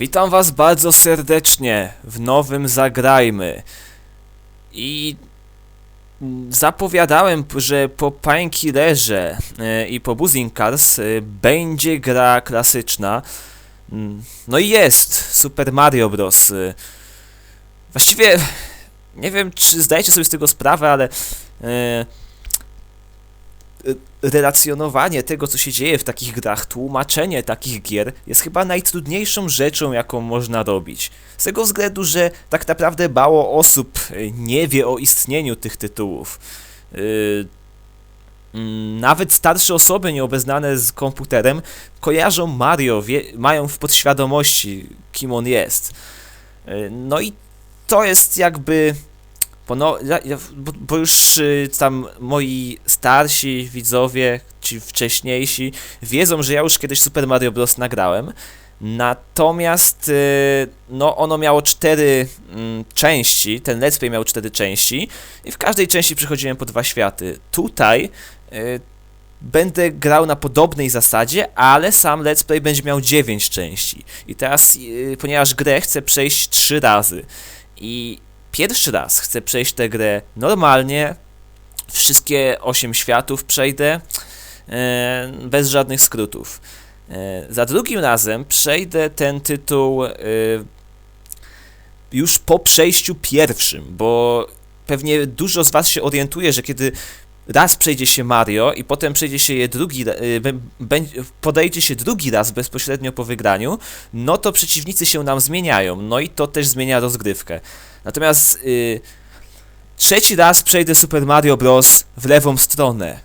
Witam was bardzo serdecznie w nowym Zagrajmy. I zapowiadałem, że po Painkillerze e, i po Buzzing Cars e, będzie gra klasyczna. No i jest Super Mario Bros. E, Właściwie nie wiem, czy zdajecie sobie z tego sprawę, ale relacjonowanie tego, co się dzieje w takich grach, tłumaczenie takich gier jest chyba najtrudniejszą rzeczą, jaką można robić. Z tego względu, że tak naprawdę mało osób e, nie wie o istnieniu tych tytułów. Yy, mm, Nawet starsze osoby nieobeznane z komputerem kojarzą Mario, wie, mają w podświadomości, kim on jest. No i to jest jakby. Bo, no, ja, ja, bo, bo już y, tam moi starsi widzowie, ci wcześniejsi, wiedzą, że ja już kiedyś Super Mario Bros. nagrałem. Natomiast y, no, ono miało cztery mm, części, ten let's play miał cztery części i w każdej części przechodziłem po dwa światy. Tutaj y, będę grał na podobnej zasadzie, ale sam let's play będzie miał dziewięć części. I teraz, y, ponieważ grę chcę przejść trzy razy i pierwszy raz chcę przejść tę grę normalnie, wszystkie 8 światów przejdę, e, bez żadnych skrótów. E, za drugim razem przejdę ten tytuł e, już po przejściu pierwszym, bo pewnie dużo z Was się orientuje, że kiedy raz przejdzie się Mario i potem przejdzie się je drugi, podejdzie się drugi raz bezpośrednio po wygraniu, no to przeciwnicy się nam zmieniają, no i to też zmienia rozgrywkę. Natomiast y, trzeci raz przejdę Super Mario Bros. w lewą stronę.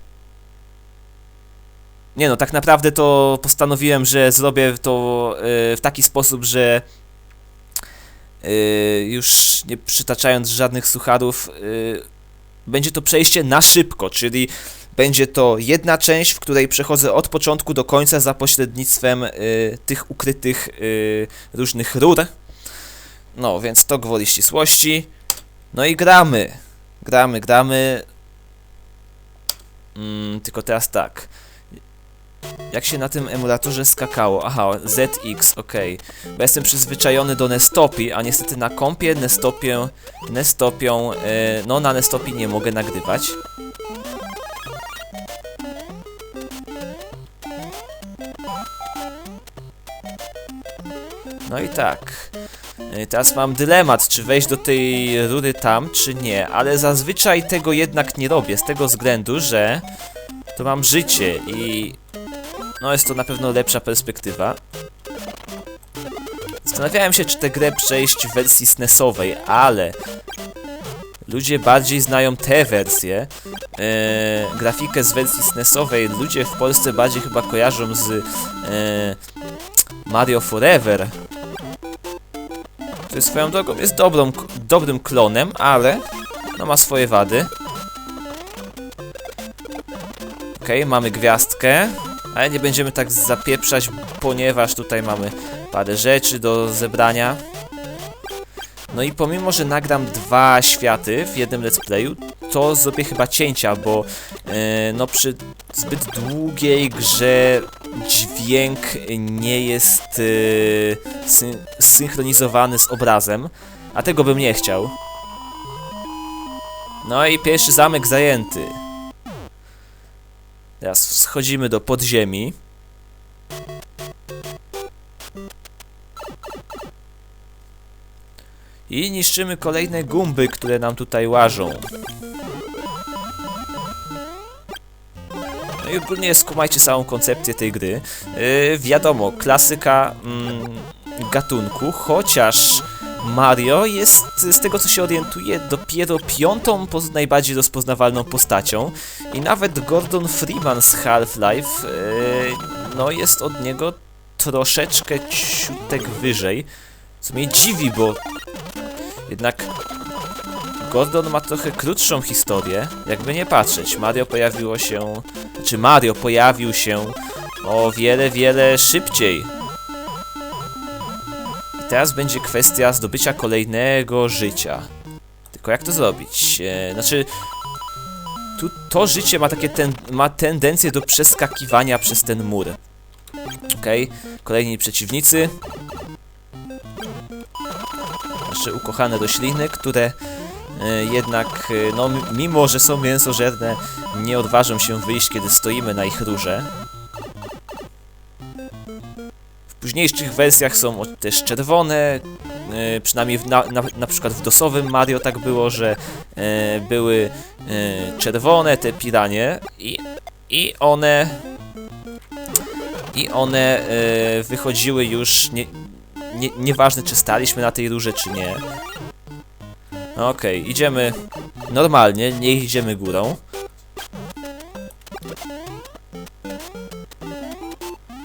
Nie no, tak naprawdę to postanowiłem, że zrobię to y, w taki sposób, że y, już nie przytaczając żadnych sucharów, będzie to przejście na szybko, czyli będzie to jedna część, w której przechodzę od początku do końca za pośrednictwem y, tych ukrytych y, różnych rur. No, więc to gwoli ścisłości. No i gramy. Gramy, gramy. Mm, tylko teraz tak. Jak się na tym emulatorze skakało? Aha, ZX, ok. Bo jestem przyzwyczajony do Nestopi, a niestety na kompie Nestopię, Nestopią, e, no na Nestopii nie mogę nagrywać. No i tak. E, Teraz mam dylemat, czy wejść do tej rury tam, czy nie, ale zazwyczaj tego jednak nie robię, z tego względu, że to mam życie i no jest to na pewno lepsza perspektywa. Zastanawiałem się, czy tę grę przejść w wersji SNESowej, ale ludzie bardziej znają tę wersję. E, grafikę z wersji SNESowej ludzie w Polsce bardziej chyba kojarzą z e, Mario Forever. Który swoją drogą jest dobrą, dobrym klonem, ale no ma swoje wady. Okej, mamy gwiazdkę. Ale nie będziemy tak zapieprzać, ponieważ tutaj mamy parę rzeczy do zebrania. No i pomimo, że nagram dwa światy w jednym let's playu, to zrobię chyba cięcia, bo e, no przy zbyt długiej grze dźwięk nie jest syn synchronizowany z obrazem, a tego bym nie chciał. No i pierwszy zamek zajęty. Teraz schodzimy do podziemi. I niszczymy kolejne gumby, które nam tutaj łażą. I ogólnie skumajcie całą koncepcję tej gry. Yy, wiadomo, klasyka mm, gatunku, chociaż Mario jest, z tego co się orientuje, dopiero piątą najbardziej rozpoznawalną postacią i nawet Gordon Freeman z Half-Life yy, no jest od niego troszeczkę ciutek wyżej, co mnie dziwi, bo jednak Gordon ma trochę krótszą historię, jakby nie patrzeć. Mario pojawiło się, czy Mario pojawił się o wiele, wiele szybciej. I teraz będzie kwestia zdobycia kolejnego życia. Tylko jak to zrobić? E, znaczy, tu to życie ma takie ten, ma tendencję do przeskakiwania przez ten mur. Okej, kolejni przeciwnicy. nasze ukochane rośliny, które jednak, e, no mimo, że są mięsożerne, nie odważą się wyjść, kiedy stoimy na ich rurze. W późniejszych wersjach są też czerwone, e, przynajmniej na, na, na przykład w dosowym Mario tak było, że e, były e, czerwone te piranie i, i one i one e, wychodziły już nie, nie, nieważne czy staliśmy na tej rurze czy nie. Okej, idziemy normalnie, nie idziemy górą.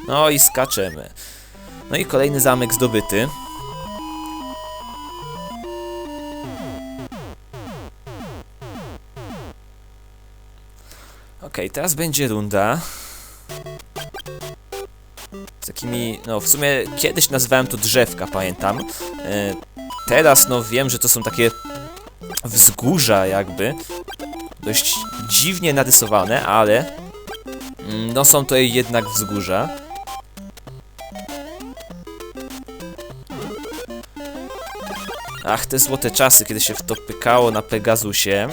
No i skaczemy. No i kolejny zamek zdobyty. Okej, teraz będzie runda. Z takimi, no w sumie kiedyś nazywałem to drzewka, pamiętam. E, teraz no wiem, że to są takie wzgórza jakby. Dość dziwnie narysowane, ale mm, no są to jednak wzgórza. Ach, te złote czasy, kiedy się w to pykało na Pegasusie.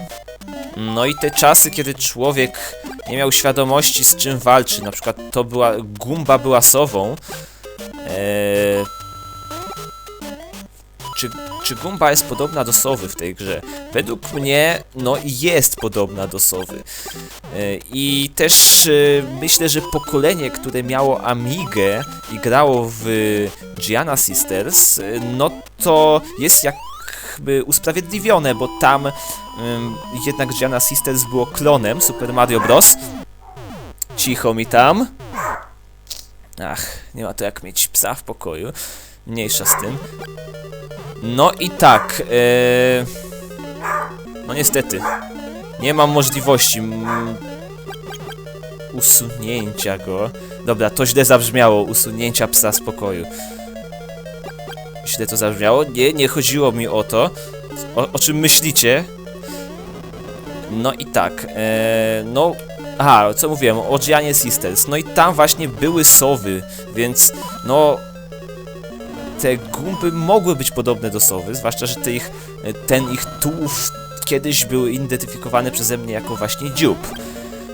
No i te czasy, kiedy człowiek nie miał świadomości z czym walczy. Na przykład to była, Gumba była sową. Eee, czy, czy Gumba jest podobna do sowy w tej grze? Według mnie, no jest podobna do sowy. Eee, I też e, myślę, że pokolenie, które miało Amigę i grało w Gianna Sisters, e, no to jest jakby usprawiedliwione, bo tam jednak Gianna Sisters było klonem Super Mario Bros. Cicho mi tam. Ach, nie ma to jak mieć psa w pokoju. Mniejsza z tym. No i tak. Yy... No niestety. Nie mam możliwości usunięcia go. Dobra, to źle zabrzmiało. Usunięcia psa z pokoju. Źle to zabrzmiało? Nie, nie chodziło mi o to. O, o czym myślicie? No i tak, e, no... Aha, co mówiłem, o Giannie Sisters. No i tam właśnie były sowy, więc no... Te gumpy mogły być podobne do sowy, zwłaszcza, że te ich, ten ich tułów kiedyś był identyfikowany przeze mnie jako właśnie dziób.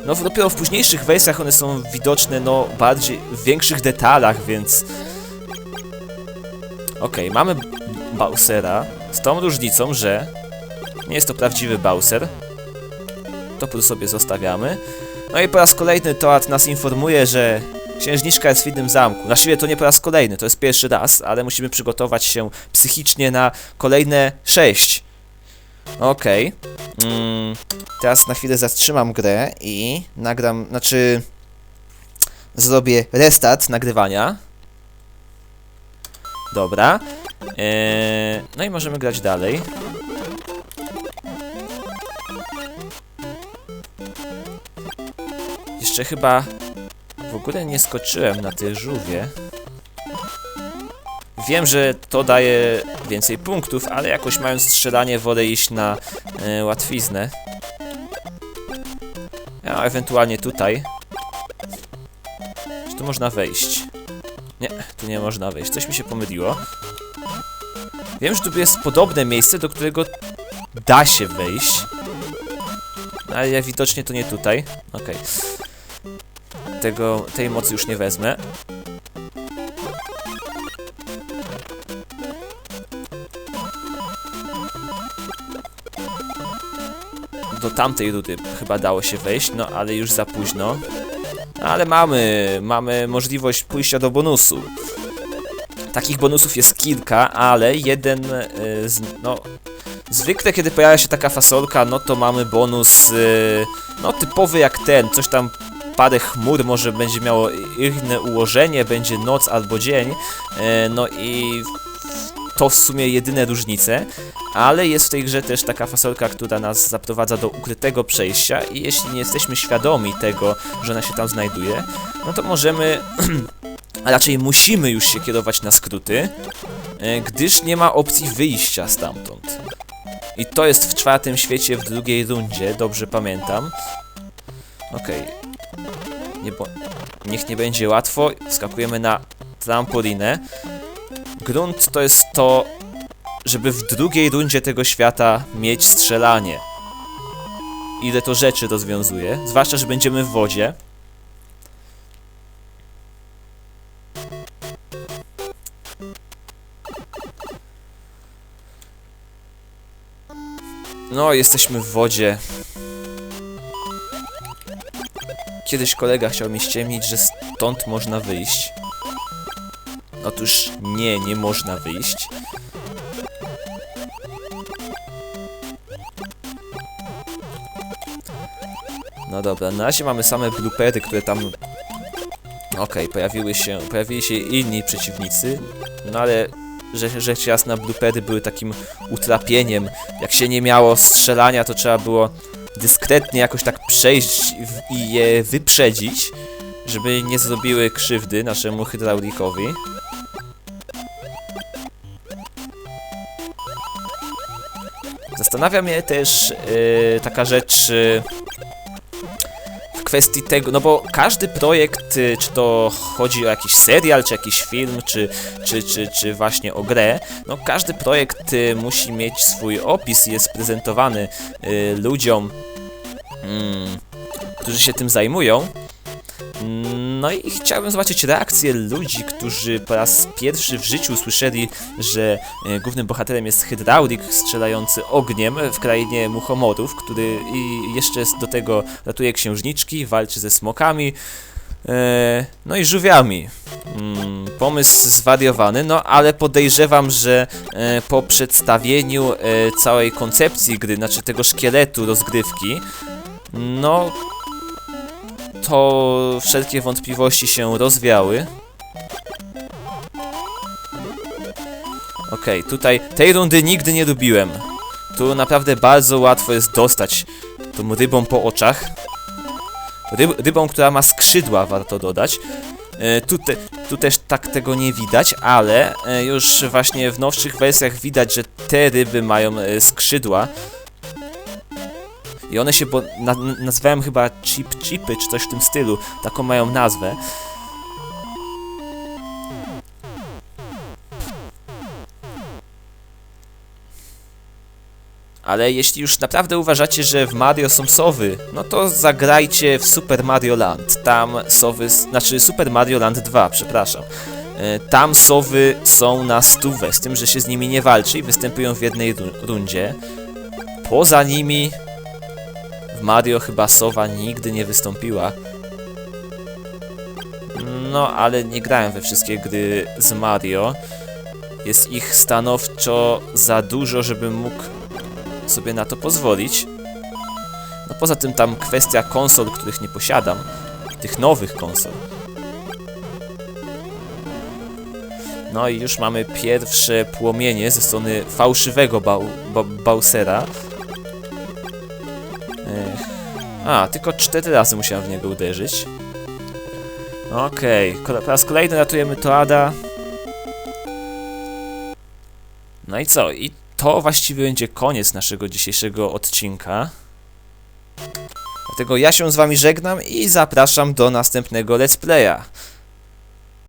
No dopiero w późniejszych wersjach one są widoczne, no bardziej, w większych detalach, więc... Okej, mamy Bowsera, z tą różnicą, że nie jest to prawdziwy Bowser, to sobie zostawiamy. No i po raz kolejny Toad nas informuje, że księżniczka jest w innym zamku. Na siebie to nie po raz kolejny, to jest pierwszy raz, ale musimy przygotować się psychicznie na kolejne sześć. Okej. Mm, teraz na chwilę zatrzymam grę i nagram, znaczy zrobię restart nagrywania. Dobra. Eee, no i możemy grać dalej. Jeszcze chyba w ogóle nie skoczyłem na tej żółwie. Wiem, że to daje więcej punktów, ale jakoś mając strzelanie wolę iść na e, łatwiznę. A ewentualnie tutaj. Czy tu można wejść? Nie, tu nie można wejść. Coś mi się pomyliło. Wiem, że tu jest podobne miejsce, do którego da się wejść. Ale ja widocznie to nie tutaj. Okej. Tego, tej mocy już nie wezmę. Do tamtej rudy chyba dało się wejść, no ale już za późno. Ale mamy, mamy możliwość pójścia do bonusu. Takich bonusów jest kilka, ale jeden y, z, no... Zwykle kiedy pojawia się taka fasolka, no to mamy bonus, y, no typowy jak ten, coś tam parę chmur może będzie miało inne ułożenie, będzie noc albo dzień, e, no i to w sumie jedyne różnice, ale jest w tej grze też taka fasolka, która nas zaprowadza do ukrytego przejścia i jeśli nie jesteśmy świadomi tego, że ona się tam znajduje, no to możemy, a raczej musimy już się kierować na skróty, e, gdyż nie ma opcji wyjścia stamtąd. I to jest w czwartym świecie w drugiej rundzie, dobrze pamiętam. Okej, nie bo... Niech nie będzie łatwo. Skakujemy na trampolinę. Grunt to jest to... żeby w drugiej rundzie tego świata mieć strzelanie. Ile to rzeczy rozwiązuje, zwłaszcza, że będziemy w wodzie. No, jesteśmy w wodzie. Kiedyś kolega chciał mi ściemnić, że stąd można wyjść. Otóż nie, nie można wyjść. No dobra, na razie mamy same bloopery, które tam... Okej, pojawiły się, pojawili się inni przeciwnicy, no ale że, rzecz jasna bloopery były takim utrapieniem. Jak się nie miało strzelania, to trzeba było dyskretnie jakoś tak przejść i je wyprzedzić, żeby nie zrobiły krzywdy naszemu hydraulikowi. Zastanawia mnie też yy, taka rzecz yy, w kwestii tego, no bo każdy projekt, yy, czy to chodzi o jakiś serial, czy jakiś film, czy, czy, czy, czy właśnie o grę, no każdy projekt musi mieć swój opis, jest prezentowany yy, ludziom, mm, którzy się tym zajmują. No i chciałbym zobaczyć reakcję ludzi, którzy po raz pierwszy w życiu usłyszeli, że e, głównym bohaterem jest hydraulik strzelający ogniem w krainie muchomorów, który jeszcze do tego ratuje księżniczki, walczy ze smokami, no i żółwiami. Mm, pomysł zwariowany, no ale podejrzewam, że e, po przedstawieniu e, całej koncepcji gry, znaczy tego szkieletu rozgrywki, no to wszelkie wątpliwości się rozwiały. Okej, tutaj tej rundy nigdy nie lubiłem. Tu naprawdę bardzo łatwo jest dostać tą rybą po oczach. Ryb, rybą, która ma skrzydła, warto dodać. E, tu, te, tu też tak tego nie widać, ale e, już właśnie w nowszych wersjach widać, że te ryby mają e, skrzydła. I one się bo na, chyba chip chipy, czy coś w tym stylu. Taką mają nazwę. Ale jeśli już naprawdę uważacie, że w Mario są sowy, no to zagrajcie w Super Mario Land. Tam sowy, znaczy Super Mario Land 2, przepraszam. E, Tam sowy są na stówę, z tym, że się z nimi nie walczy i występują w jednej ru- rundzie. Poza nimi w Mario chyba sowa nigdy nie wystąpiła. No, ale nie grałem we wszystkie gry z Mario. Jest ich stanowczo za dużo, żebym mógł sobie na to pozwolić. No poza tym tam kwestia konsol, których nie posiadam. Tych nowych konsol. No i już mamy pierwsze płomienie ze strony fałszywego Bowsera. A, tylko cztery razy musiałem w niego uderzyć. Okej, okay. po raz kolejny ratujemy Toada. No i co? I to właściwie będzie koniec naszego dzisiejszego odcinka. Dlatego ja się z wami żegnam i zapraszam do następnego let's playa.